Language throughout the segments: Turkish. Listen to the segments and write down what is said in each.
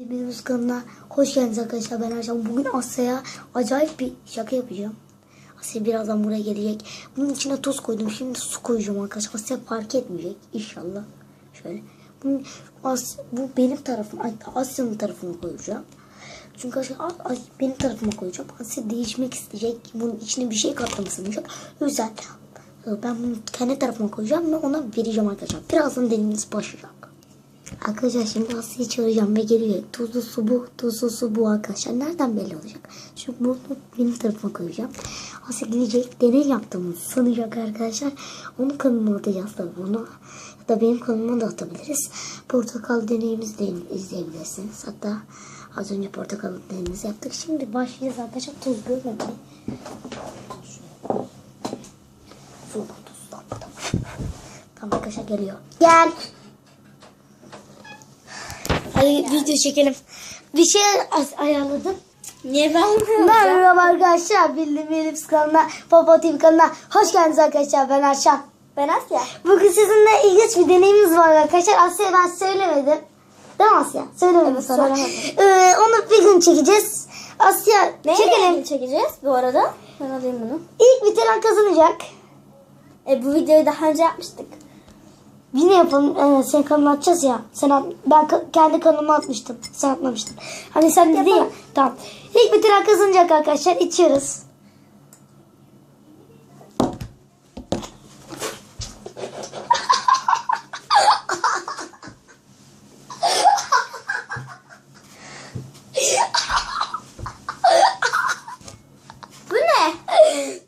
Benim kanalına hoş geldiniz arkadaşlar. Ben Ercan. Bugün Asya'ya acayip bir şaka yapacağım. Asya birazdan buraya gelecek. Bunun içine tuz koydum. Şimdi su koyacağım arkadaşlar. Asya fark etmeyecek inşallah. Şöyle. Bunun, As, bu benim tarafım. Asya'nın tarafını koyacağım. Çünkü arkadaşlar benim tarafıma koyacağım. Asya değişmek isteyecek. Bunun içine bir şey katlamasını olacak. O yüzden e, ben bunu kendi tarafıma koyacağım ve ona vereceğim arkadaşlar. Birazdan deneyimiz başlayacak. Arkadaşlar şimdi Asya'yı çağıracağım ve geliyor. Tuzlu su bu, tuzlu su bu arkadaşlar. Nereden belli olacak? Çünkü bunu benim tarafıma koyacağım. Asya gelecek, deney yaptığımı sanacak arkadaşlar. Onun kanalına atacağız tabii bunu. Ya da benim kanalıma da atabiliriz. Portakal deneyimizi de izleyebilirsiniz. Hatta az önce portakal deneyimizi yaptık. Şimdi başlayacağız arkadaşlar. Tuz görmedi. Su bu. Tamam arkadaşlar geliyor. Gel. Hadi video çekelim. Bir şey ayarladım. Niye ben Merhaba arkadaşlar. Bildim Elif kanalına, Papa TV kanalına. Hoş geldiniz arkadaşlar. Ben Arşan. Ben Asya. Bugün sizinle ilginç bir deneyimiz var arkadaşlar. Asya'ya ben söylemedim. Değil mi Asya? Söylemedim Evet, sana. Ee, onu bir gün çekeceğiz. Asya Ne çekelim. çekeceğiz bu arada? Ben alayım bunu. İlk bitiren kazanacak. E, bu videoyu daha önce yapmıştık. Yine yapalım. Ee, senin kanalına atacağız ya. Sen at, ben ka- kendi kanalıma atmıştım. Sen atmamıştın. Hani sen dedin ya. Tamam. İlk bitiren kazanacak arkadaşlar. İçiyoruz. Bu ne?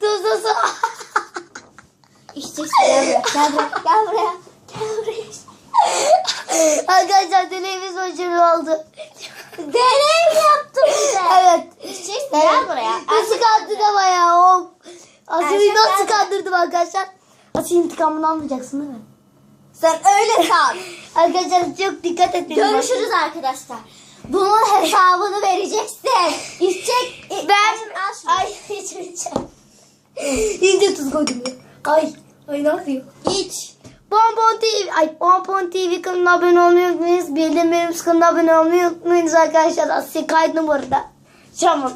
Tuzlu su. İçeceksin gel buraya. Gel buraya. Gel buraya. Arkadaşlar deneyimiz başarılı oldu. Deney yaptım bir de. Evet. İçeceksin gel buraya. Nasıl kandırdı ama ya? Asya'yı Erkek nasıl kandırdım arkadaşlar? Asya intikamını almayacaksın değil mi? Sen öyle san. Arkadaşlar çok dikkat edin. Görüşürüz arkadaşlar. Bunun hesabını vereceksin. İçecek. Ben Al şunu. ay içmeyeceğim. İyice tuz koydum. Ay. Ay ne yapıyor? İç. Bonbon TV, ay Bonbon TV kanalına abone olmayı unutmayınız. Bildirim kanalına abone olmayı unutmayınız arkadaşlar. Asya kaydı bu arada. Tamam.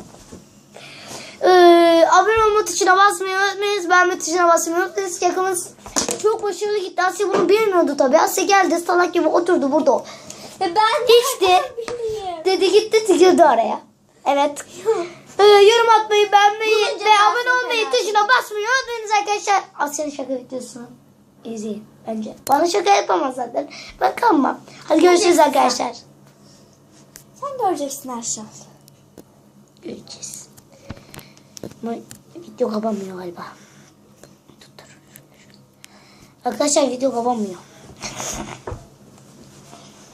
Ee, abone olma tuşuna basmayı unutmayınız. Beğenme tuşuna basmayı unutmayınız. Şakamız çok başarılı gitti. Asya bunu bilmiyordu tabii. Asya geldi salak gibi oturdu burada. Ve ben bileyim? Dedi gitti tıkırdı araya. Evet. Ee, yorum atmayı, beğenmeyi Bunun ve abone olmayı tuşuna basmayı unutmayınız arkadaşlar. Asya'nın şaka videosunu izleyin bence. Bana şaka yapamaz zaten. Ben kanmam. Hadi görüşürüz arkadaşlar. Sen göreceksin Erşan. Göreceğiz. Ama video kapanmıyor galiba. Arkadaşlar video kapanmıyor.